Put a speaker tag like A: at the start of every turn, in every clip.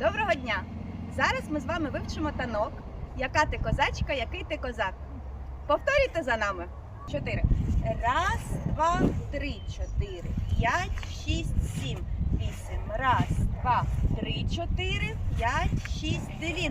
A: Доброго дня! Зараз ми з вами вивчимо танок. Яка ти козачка, який ти козак. Повторюйте за нами. Чотири. Раз, два, три, чотири, п'ять, шість, сім, вісім. Раз, два, три, чотири, п'ять, шість. Дві.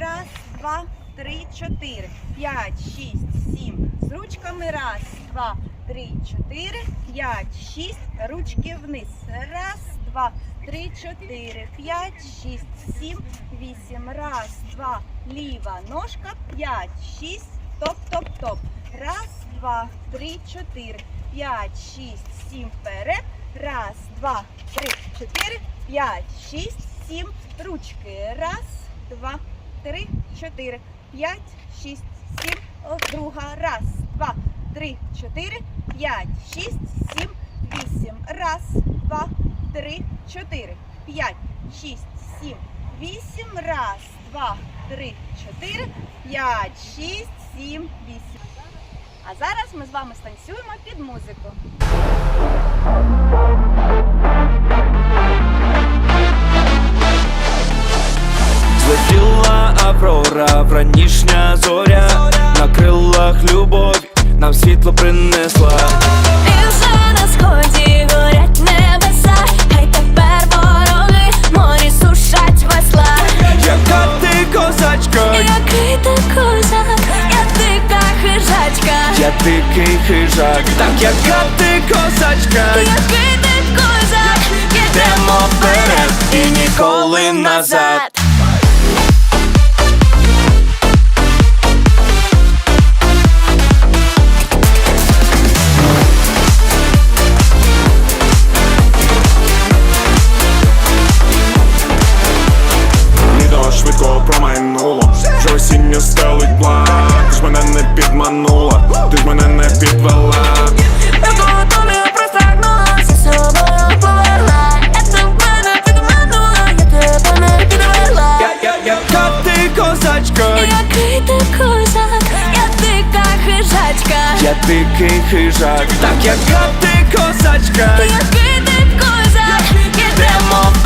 A: Раз, два, три, чотири, п'ять, шість, сім. З ручками. Раз, два, три, чотири, п'ять, шість. Ручки вниз. Раз, два, три, чотири, п'ять, шість, сім, вісім. Раз, два, ліва ножка, п'ять, шість, топ, топ, топ. Раз, два, три, чотири, п'ять, шість, сім, вперед. Раз, два, три, чотири, п'ять, шість, сім. Ручки. Раз, два, три, чотири, п'ять, шість, сім. Друга. Раз, два, три, чотири, п'ять, шість, сім, вісім. Раз, три, чотири, п'ять, шість, сім, вісім. Раз, два, три, чотири, п'ять, шість, сім, вісім. А зараз ми з вами станцюємо під музику.
B: Злетіла аврора, вранішня зоря, на крилах любові нам світло принесла. Так яка ти козачка,
C: який ти козак,
B: йдемо вперед і ніколи назад.
C: я дикий
B: хижак, так як ти козачка,
C: який ти козак, ідемо.